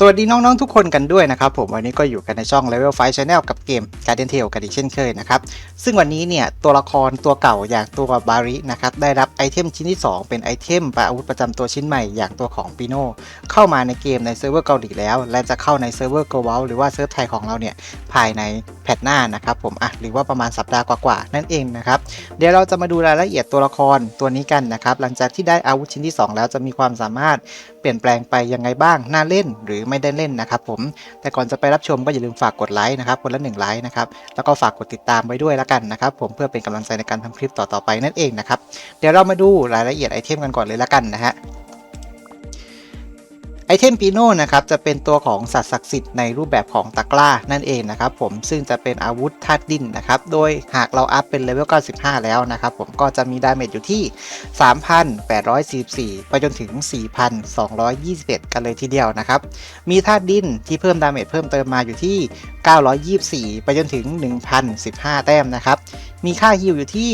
สวัสดีน้องๆทุกคนกันด้วยนะครับผมวันนี้ก็อยู่กันในช่อง Level 5 Channel กับเกม Guardian Tale กันอีกเช่นเคยนะครับซึ่งวันนี้เนี่ยตัวละครตัวเก่าอย่างตัวบารินะครับได้รับไอเทมชิ้นที่ 2 เป็นไอเทมปาอาวุธประจำตัวชิ้นใหม่อย่างตัวของปิโนเข้ามาในเกมในเซิร์ฟเวอร์เกาหลีแล้ว และจะเข้าในเซิร์ฟเวอร์เกาหลีหรือว่าเซิร์ฟไทยของเราเนี่ยภายในแพทหน้านะครับผมอะหรือว่าประมาณสัปดาห์กว่าๆนั่นเองนะครับเดี๋ยวเราจะมาดูรายละเอียดตัวละครตัวนี้กันนะครับหลังจากที่ได้อาวุธชิ้นที่สองแล้วจะมีความสามารถเปลี่ยนแปลงไปยังไงบ้างน่าเล่นหรือไม่ได้เล่นนะครับผมแต่ก่อนจะไปรับชมก็อย่าลืมฝากกดไลค์นะครับคนละหนึ่งไลค์นะครับแล้วก็ฝากกดติดตามไว้ด้วยแล้วกันนะครับผมเพื่อเป็นกำลังใจในการทำคลิปต่อๆไปนั่นเองนะครับเดี๋ยวเรามาดูรายละเอียดไอเทมกันก่อนเลยแล้วกันนะฮะ ไอเทมปีโน่นะครับจะเป็นตัวของสัตว์ศักดิ์สิทธิ์ในรูปแบบของตะกร้านั่นเองนะครับผมซึ่งจะเป็นอาวุธธาตุดินนะครับโดยหากเราอัพเป็นเลเวล95 แล้วนะครับผมก็จะมีดาเมจอยู่ที่ 3,844 ไปจนถึง 4,221 กันเลยทีเดียวนะครับมีธาตุดินที่เพิ่มดาเมจเพิ่มเติมมาอยู่ที่ 924 ไปจนถึง 1,015 แต้มนะครับมีค่าฮิลอยู่ที่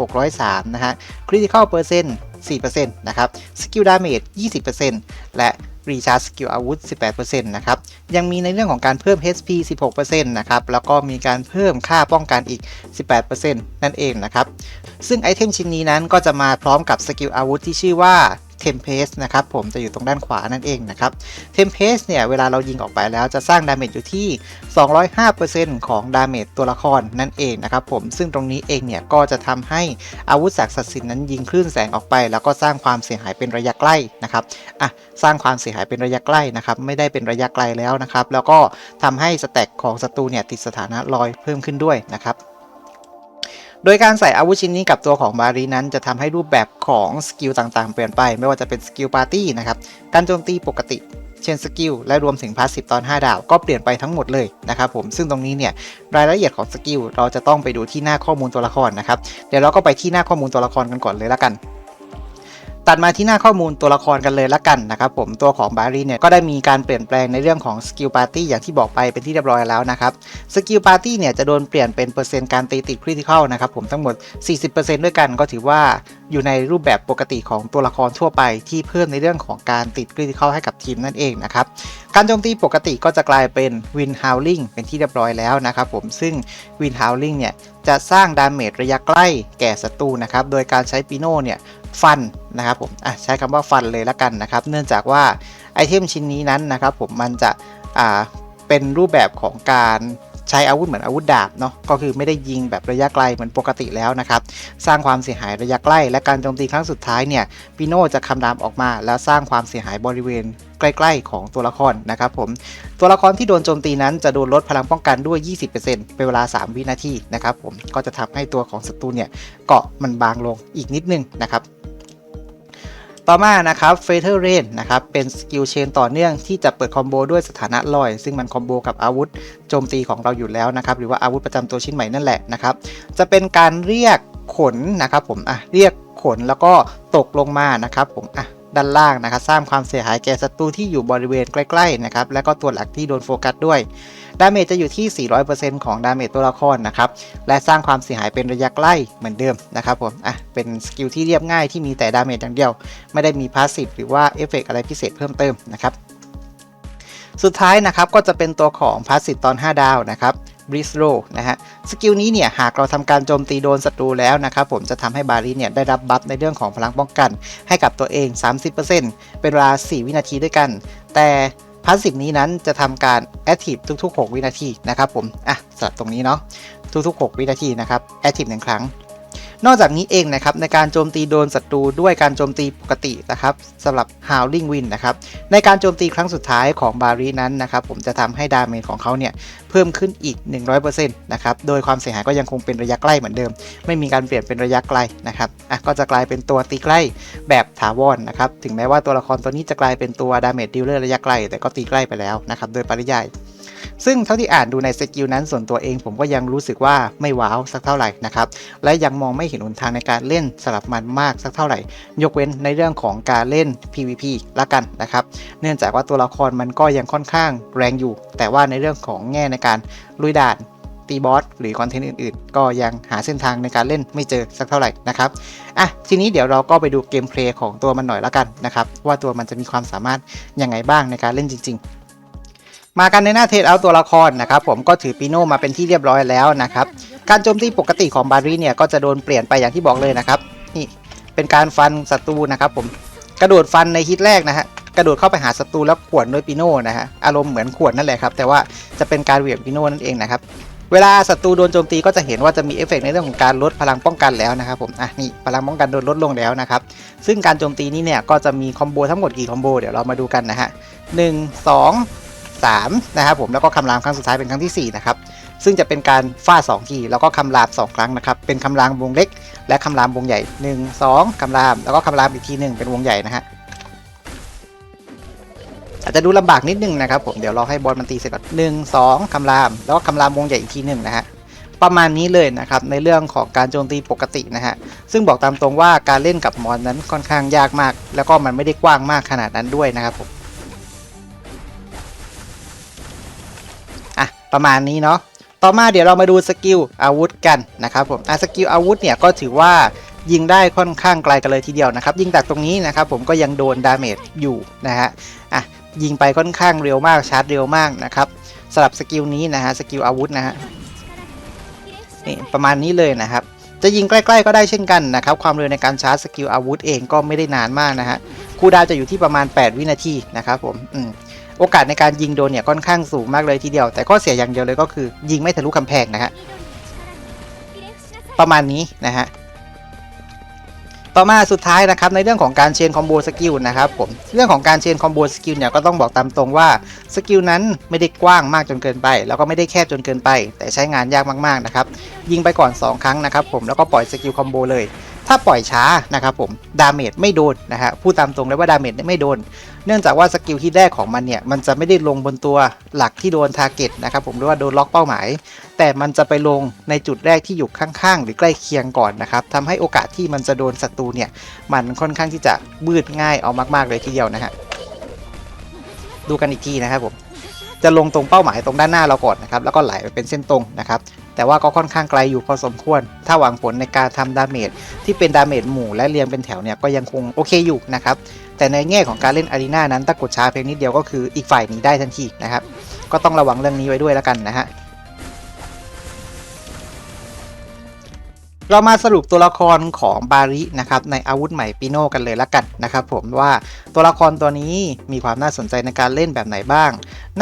1,603 นะฮะคริติคอลเปอร์เซ็นต์ 4%นะครับสกิลดาเมจ20%และรีชาร์จสกิลอาวุธ 18%นะครับ ยังมีในเรื่องของการเพิ่ม HP 16%นะครับ แล้วก็มีการเพิ่มค่าป้องกันอีก 18%นั่นเองนะครับ ซึ่งไอเทมชิ้นนี้นั้นก็จะมาพร้อมกับสกิลอาวุธที่ชื่อว่า Tempest นะครับผมจะอยู่ตรงด้านขวานั่นเองนะครับ Tempest เนี่ยเวลาเรายิงออกไปแล้วจะสร้างดาเมจอยู่ที่ 205%ของดาเมจตัวละครนั่นเองนะครับผมซึ่งตรงนี้เองเนี่ยก็จะทำให้อาวุธศักดิ์สิทธิ์นั้นยิงคลื่นแสงออกไป แล้วก็สร้างความเสียหายเป็นระยะใกล้นะครับอะสร้างความเสียหายเป็นระยะใกล้นะครับไม่ได้เป็นระยะไกลแล้วนะครับแล้วก็ทำให้สแต็กของศัตรูเนี่ยติดสถานะลอยเพิ่มขึ้นด้วยนะครับ โดยการใส่อาวุธชิ้นนี้กับตัวของบารีนั้นจะทำให้รูปแบบของสกิลต่างๆ เปลี่ยนไป ไม่ว่าจะเป็นสกิลปาร์ตี้นะครับ การโจมตีปกติ เช่นสกิลและรวมถึงพาสซีฟตอน 5 ดาว ก็เปลี่ยนไปทั้งหมดเลยนะครับผม ซึ่งตรงนี้เนี่ยรายละเอียดของสกิลเราจะต้องไปดูที่หน้าข้อมูลตัวละครนะครับ เดี๋ยวเราก็ไปที่หน้าข้อมูลตัวละครกันก่อนเลยละกัน ตัดมาที่หน้าข้อมูลตัวละครกันเลยละกันนะครับผมตัวของบารีเนี่ยก็ได้มีการเปลี่ยนแปลงในเรื่องของสกิลปาร์ตี้อย่างที่บอกไปเป็นที่เรียบร้อยแล้วนะครับสกิลปาร์ตี้เนี่ยจะโดนเปลี่ยนเป็นเปอร์เซ็นต์การตีติดคริติคอลนะครับผมทั้งหมด 40%ด้วยกันก็ถือว่าอยู่ในรูปแบบปกติของตัวละครทั่วไปที่เพิ่มในเรื่องของการติดคริติคอลให้กับทีมนั่นเองนะครับการโจมตีปกติก็จะกลายเป็นวินฮาวลิงเป็นที่เรียบร้อยแล้วนะครับผมซึ่งวินฮาวลิงเนี่ยจะสร้างดาเมจระยะใกล้แก่ศัตรูนะครับโดยการใช้ปิโน่เนี่ย ฟันนะครับผมอะใช้คำว่าฟันเลยละกันนะครับ เนื่องจากว่าไอเทมชิ้นนี้นั้นนะครับผมมันจะอ่าเป็นรูปแบบของการใช้อาวุธเหมือนอาวุธดาบเนาะก็คือไม่ได้ยิงแบบระยะไกลเหมือนปกติแล้วนะครับ สร้างความเสียหายระยะใกล้ และการโจมตีครั้งสุดท้ายเนี่ยปิโน่จะคำรามออกมา แล้วสร้างความเสียหายบริเวณใกล้ ๆ ของตัวละครนะครับผมตัวละครที่โดนโจมตีนั้นจะโดนลดพลังป้องกันด้วย 20%เป็นเวลา 3 วินาทีนะครับผมก็จะทำให้ตัวของศัตรูเนี่ยเกาะมันบางลงอีกนิดนึงนะครับ ต่อมานะครับเฟเธอร์เรนะครับเป็นสกิลเชนต่อเนื่องที่จะเปิดคอมโบด้วยสถานะลอย ซึ่งมันคอมโบกับอาวุธโจมตีของเราอยู่แล้วนะครับหรือว่าอาวุธประจำตัวชิ้นใหม่นั่นแหละนะครับจะเป็นการเรียกขนนะครับผมอะเรียกขนแล้วก็ตกลงมานะครับผมอะ ด้านล่างนะครับ สร้างความเสียหายแก่ศัตรูที่อยู่บริเวณใกล้ๆนะครับและก็ตัวหลักที่โดนโฟกัสด้วย ดาเมจจะอยู่ที่ 400%ของดาเมจตัวละครนะครับ และสร้างความเสียหายเป็นระยะใกล้เหมือนเดิมนะครับผม อะ เป็นสกิลที่เรียบง่ายที่มีแต่ดาเมจอย่างเดียว ไม่ได้มีพาสซีฟหรือว่าเอฟเฟกอะไรพิเศษเพิ่มเติมนะครับ สุดท้ายนะครับก็จะเป็นตัวของพาสซีฟตอน 5 ดาวนะครับ บริสโลนะฮะสกิลนี้เนี่ยหากเราทำการโจมตีโดนศัตรูแล้วนะครับผมจะทำให้บารีเนี่ยได้รับบัฟในเรื่องของพลังป้องกัน ให้กับตัวเอง 30%เป็นเวลา 4 วินาทีด้วยกัน แต่พาสซีฟนี้นั้นจะทำการแอคทีฟทุก ๆ 6 วินาทีนะครับผมอะสลับตรงนี้เนาะทุกๆ 6 วินาทีนะครับแอคทีฟหนึ่งครั้ง นอกจากนี้เองนะครับในการโจมตีโดนศัตรูด้วยการโจมตีปกตินะครับสำหรับ Howling Wind นะครับในการโจมตีครั้งสุดท้ายของบารีนั้นนะครับผมจะทำให้ดาเมจของเขาเนี่ยเพิ่มขึ้นอีก 100%นะครับโดยความเสียหายก็ยังคงเป็นระยะใกล้เหมือนเดิม ไม่มีการเปลี่ยนเป็นระยะไกลนะครับอะก็จะกลายเป็นตัวตีใกล้แบบถาวรนะครับถึงแม้ว่าตัวละครตัวนี้จะกลายเป็นตัวดาเมจดิลเลอร์ระยะไกลแต่ก็ตีใกล้ไปแล้วนะครับโดยปริยาย ซึ่งเท่าที่อ่านดูในสกิลนั้นส่วนตัวเองผมก็ยังรู้สึกว่าไม่ว้าวสักเท่าไหร่นะครับ และยังมองไม่เห็นหนทางในการเล่นสลับมันมากสักเท่าไหร่ ยกเว้นในเรื่องของการเล่น PVP ละกันนะครับ เนื่องจากว่าตัวละครมันก็ยังค่อนข้างแรงอยู่ แต่ว่าในเรื่องของแง่ในการลุยด่านตีบอสหรือคอนเทนต์อื่นๆ ก็ยังหาเส้นทางในการเล่นไม่เจอสักเท่าไหร่นะครับ อะ ทีนี้เดี๋ยวเราก็ไปดูเกมเพลย์ของตัวมันหน่อยละกันนะครับ ว่าตัวมันจะมีความสามารถยังไงบ้างในการเล่นจริง ๆ มากันในหน้าเทรดเอาตัวละครนะครับผมก็ถือปีโน่มาเป็นที่เรียบร้อยแล้วนะครับการโจมตีปกติของบารีเนี่ยก็จะโดนเปลี่ยนไปอย่างที่บอกเลยนะครับนี่เป็นการฟันศัตรูนะครับผมกระโดดฟันในฮิตแรกนะฮะกระโดดเข้าไปหาศัตรูแล้วขวนด้วยปีโน่นะฮะอารมณ์เหมือนขวนนั่นแหละครับ แต่ว่าจะเป็นการเหวี่ยงปีโน่นั่นเองนะครับเวลาศัตรูโดนโจมตีก็จะเห็นว่าจะมีเอฟเฟกต์ในเรื่องของการลดพลังป้องกันแล้วนะครับผมอะนี่พลังป้องกันโดนลดลงแล้วนะครับซึ่งการโจมตีนี้เนี่ยก็จะมีคอมโบทั้งหมดกี่คอมโบเดี๋ยวเรามาดูกันนะฮะหนึ่งสอง 3นะครับผมแล้วก็คำรามครั้งสุดท้ายเป็นครั้งที่4นะครับซึ่งจะเป็นการฟาด2ทีแล้วก็คำราม 2 ครั้งนะครับเป็นคำรามวงเล็ก และคำรามวงใหญ่ 1 2คำรามแล้วก็คำรามอีกทีหนึ่งเป็นวงใหญ่นะฮะอาจจะดูลำบากนิดนึงนะครับผมเดี๋ยวรอให้บอลมันตีเสร็จก่อนหนึ่งสองคำราม แล้วก็คำรามวงใหญ่อีกทีหนึ่งนะฮะประมาณนี้เลยนะครับในเรื่องของการโจมตีปกตินะฮะซึ่งบอกตามตรงว่าการเล่นกับมอนนั้นค่อนข้างยากมาก แล้วก็มันไม่ได้กว้างมากขนาดนั้นด้วยนะครับผม ประมาณนี้เนาะต่อมาเดี๋ยวเรามาดูสกิลอาวุธกันนะครับผมอะสกิลอาวุธเนี่ยก็ถือว่ายิงได้ค่อนข้างไกลกันเลยทีเดียวนะครับ ยิงจากตรงนี้นะครับผมก็ยังโดนดาเมจอยู่นะฮะอะยิงไปค่อนข้างเร็วมากชาร์จเร็วมากนะครับสำหรับสกิลนี้นะฮะสกิลอาวุธนะฮะนี่ประมาณนี้เลยนะครับ จะยิงใกล้ๆก็ได้เช่นกันนะครับความเร็วในการชาร์จสกิลอาวุธเองก็ไม่ได้นานมากนะฮะคูดาวจะอยู่ที่ประมาณ 8 วินาทีนะครับผมอืม โอกาสในการยิงโดนเนี่ยค่อนข้างสูงมากเลยทีเดียว แต่ข้อเสียอย่างเดียวเลยก็คือยิงไม่ทะลุกำแพงนะฮะประมาณนี้นะฮะต่อมาสุดท้ายนะครับในเรื่องของการเชนคอมโบสกิลนะครับผมเรื่องของการเชนคอมโบสกิลเนี่ยก็ต้องบอกตามตรงว่าสกิลนั้นไม่ได้กว้างมากจนเกินไป แล้วก็ไม่ได้แคบจนเกินไป แต่ใช้งานยากมากๆนะครับยิงไปก่อน 2 ครั้งนะครับผมแล้วก็ปล่อยสกิลคอมโบเลย ถ้าปล่อยช้านะครับผมดาเมจไม่โดนนะฮะพูดตามตรงเลยว่าดาเมจไม่โดน เนื่องจากว่าสกิลที่แรกของมันเนี่ยมันจะไม่ได้ลงบนตัวหลักที่โดนทาร์เก็ตนะครับผมหรือว่าโดนล็อกเป้าหมาย แต่มันจะไปลงในจุดแรกที่อยู่ข้างๆ หรือใกล้เคียงก่อนนะครับทำให้โอกาสที่มันจะโดนศัตรูเนี่ยมันค่อนข้างที่จะบืดง่ายเอามากๆเลยทีเดียวนะฮะดูกันอีกทีนะครับผมจะลงตรงเป้าหมายตรงด้านหน้าเราก่อนนะครับแล้วก็ไหลไปเป็นเส้นตรงนะครับ แต่ว่าก็ค่อนข้างไกลอยู่พอสมควร ถ้าหวังผลในการทำดาเมจที่เป็นดาเมจหมู่และเรียงเป็นแถวเนี่ยก็ยังคงโอเคอยู่นะครับแต่ในแง่ของการเล่นอารีนานั้นถ้ากดช้าเพียงนิดเดียวก็คืออีกฝ่ายหนีได้ทันทีนะครับก็ต้องระวังเรื่องนี้ไว้ด้วยแล้วกันนะฮะ เรามาสรุปตัวละครของบารินะครับในอาวุธใหม่ปิโนกันเลยละกันนะครับผมว่าตัวละครตัวนี้มีความน่าสนใจในการเล่นแบบไหนบ้าง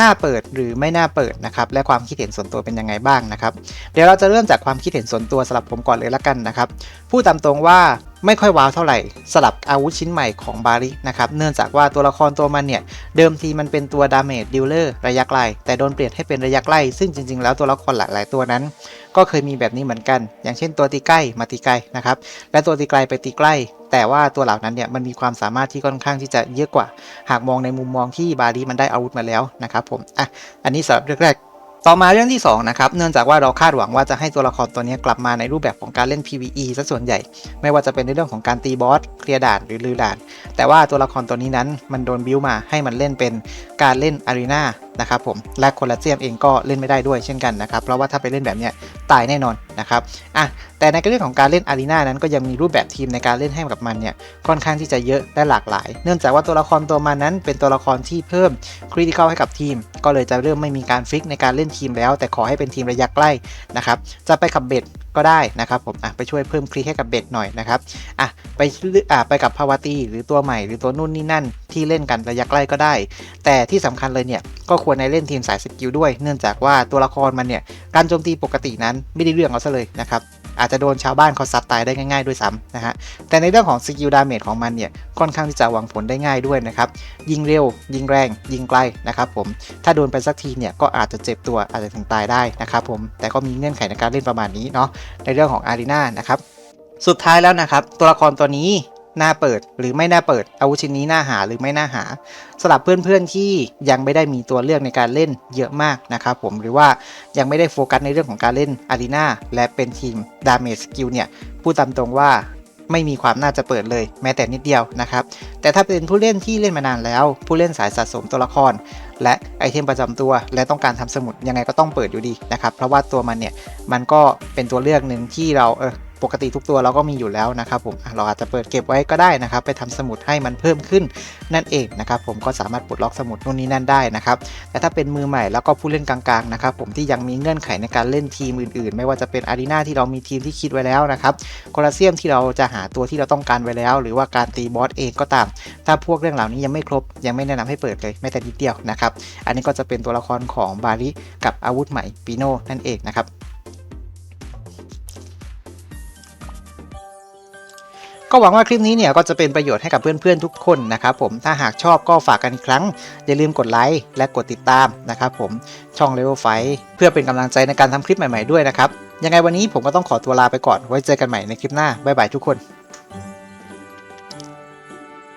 น่าเปิดหรือไม่น่าเปิดนะครับและความคิดเห็นส่วนตัวเป็นยังไงบ้างนะครับเดี๋ยวเราจะเริ่มจากความคิดเห็นส่วนตัวสำหรับผมก่อนเลยละกันนะครับพูดตามตรงว่า ไม่ค่อยว้าวเท่าไหร่สลับอาวุธชิ้นใหม่ของบารินะครับเนื่องจากว่าตัวละครตัวมันเนี่ย เดิมทีมันเป็นตัวดาเมจดิลเลอร์ระยะไกลแต่โดนเปลี่ยนให้เป็นระยะใกล้ซึ่งจริง ๆ แล้วตัวละครหลาย ๆ ตัวนั้น ก็เคยมีแบบนี้เหมือนกัน อย่างเช่นตัวตีใกล้มาตีไกลนะครับและตัวตีไกลไปตีใกล้ แต่ว่าตัวเหล่านั้นเนี่ยมันมีความสามารถที่ค่อนข้างที่จะเยอะกว่า หากมองในมุมมองที่บารีมันได้อาวุธมาแล้วนะครับผมอะอันนี้สำหรับเรื่องแรก ต่อมาเรื่องที่2นะครับ เนื่องจากว่าเราคาดหวังว่าจะให้ตัวละครตัวนี้กลับมาในรูปแบบของการเล่น PVE ซะส่วนใหญ่ ไม่ว่าจะเป็นในเรื่องของการตีบอส เคลียร์ด่านหรือลือด่าน แต่ว่าตัวละครตัวนี้นั้นมันโดนบิวมาให้มันเล่นเป็นการเล่นอารีนานะครับผม และโคลาเซียมเองก็เล่นไม่ได้ด้วยเช่นกันนะครับ เพราะว่าถ้าไปเล่นแบบเนี้ยตายแน่นอนนะครับอะแต่ในเรื่องของการเล่นอารีนานั้นก็ยังมีรูปแบบทีมในการเล่นให้กับมันเนี่ยค่อนข้างที่จะเยอะและหลากหลาย เนื่องจากว่าตัวละครตัวมันนั้น เป็นตัวละครที่เพิ่มคริติคอลให้กับทีม ก็เลยจะเริ่มไม่มีการฟิกในการเล่นทีมแล้ว แต่ขอให้เป็นทีมระยะใกล้นะครับจะไปขับเบ็ดก็ได้นะครับผมอะไปช่วยเพิ่มคลิกให้กับเบ็ดหน่อยนะครับอะไปอะไปกับพาวาตีหรือตัวใหม่หรือตัวนู่นนี่นั่นที่เล่นกันระยะใกล้ก็ได้ แต่ที่สำคัญเลยเนี่ยก็ควรในเล่นทีมสายสกิลด้วย เนื่องจากว่าตัวละครมันเนี่ยการโจมตีปกตินั้นไม่ได้เรื่องเอาซะเลยนะครับอาจจะโดนชาวบ้านเขาซัดตายได้ง่ายๆด้วยซ้ำนะฮะ แต่ในเรื่องของสกิลดาเมจของมันเนี่ย ค่อนข้างที่จะหวังผลได้ง่ายด้วยนะครับ ยิงเร็ว ยิงแรง ยิงไกลนะครับผม ถ้าโดนไปสักทีเนี่ย ก็อาจจะเจ็บตัว อาจจะถึงตายได้นะครับผม แต่ก็มีเงื่อนไขในการเล่นประมาณนี้เนาะ ในเรื่องของอารีนานะครับ สุดท้ายแล้วนะครับ ตัวละครตัวนี้ น่าเปิดหรือไม่น่าเปิด อาวุธชิ้นนี้น่าหาหรือไม่น่าหาสำหรับเพื่อนๆที่ยังไม่ได้มีตัวเลือกในการเล่นเยอะมากนะครับผมหรือว่ายังไม่ได้โฟกัสในเรื่องของการเล่นอารีนาและเป็นทีมดาเมจสกิลเนี่ยพูดตามตรงว่าไม่มีความน่าจะเปิดเลยแม้แต่นิดเดียวนะครับ แต่ถ้าเป็นผู้เล่นที่เล่นมานานแล้ว ผู้เล่นสายสะสมตัวละคร และไอเทมประจำตัว และต้องการทำสมุดยังไงก็ต้องเปิดอยู่ดีนะครับ เพราะว่าตัวมันเนี่ยมันก็เป็นตัวเลือกหนึ่งที่เราเออ ปกติทุกตัวเราก็มีอยู่แล้วนะครับผมเราอาจจะเปิดเก็บไว้ก็ได้นะครับ ไปทำสมุดให้มันเพิ่มขึ้นนั่นเองนะครับผมก็สามารถปลดล็อกสมุดนู่นนี่นั่นได้นะครับแต่ถ้าเป็นมือใหม่แล้วก็ผู้เล่นกลางๆนะครับผมที่ยังมีเงื่อนไขในการเล่นทีมอื่นๆ ไม่ว่าจะเป็นอารีนาที่เรามีทีมที่คิดไว้แล้วนะครับโคลาเซียมที่เราจะหาตัวที่เราต้องการไว้แล้ว หรือว่าการตีบอสเองก็ตาม ถ้าพวกเรื่องเหล่านี้ยังไม่ครบยังไม่แนะนำให้เปิดเลยแม้แต่นิดเดียวนะครับอันนี้ก็จะเป็นตัวละครของบาริกับอาวุธใหม่ปีโน่นั่นเองนะครับ ก็หวังว่าคลิปนี้เนี่ยก็จะเป็นประโยชน์ให้กับเพื่อนๆทุกคนนะครับผมถ้าหากชอบก็ฝากกันอีกครั้ง อย่าลืมกดไลค์และกดติดตามนะครับผมช่อง Level ไฟเพื่อเป็นกำลังใจในการทำคลิปใหม่ๆด้วยนะครับยังไงวันนี้ผมก็ต้องขอตัวลาไปก่อนไว้เจอกันใหม่ในคลิปหน้าบ๊ายบายทุกคน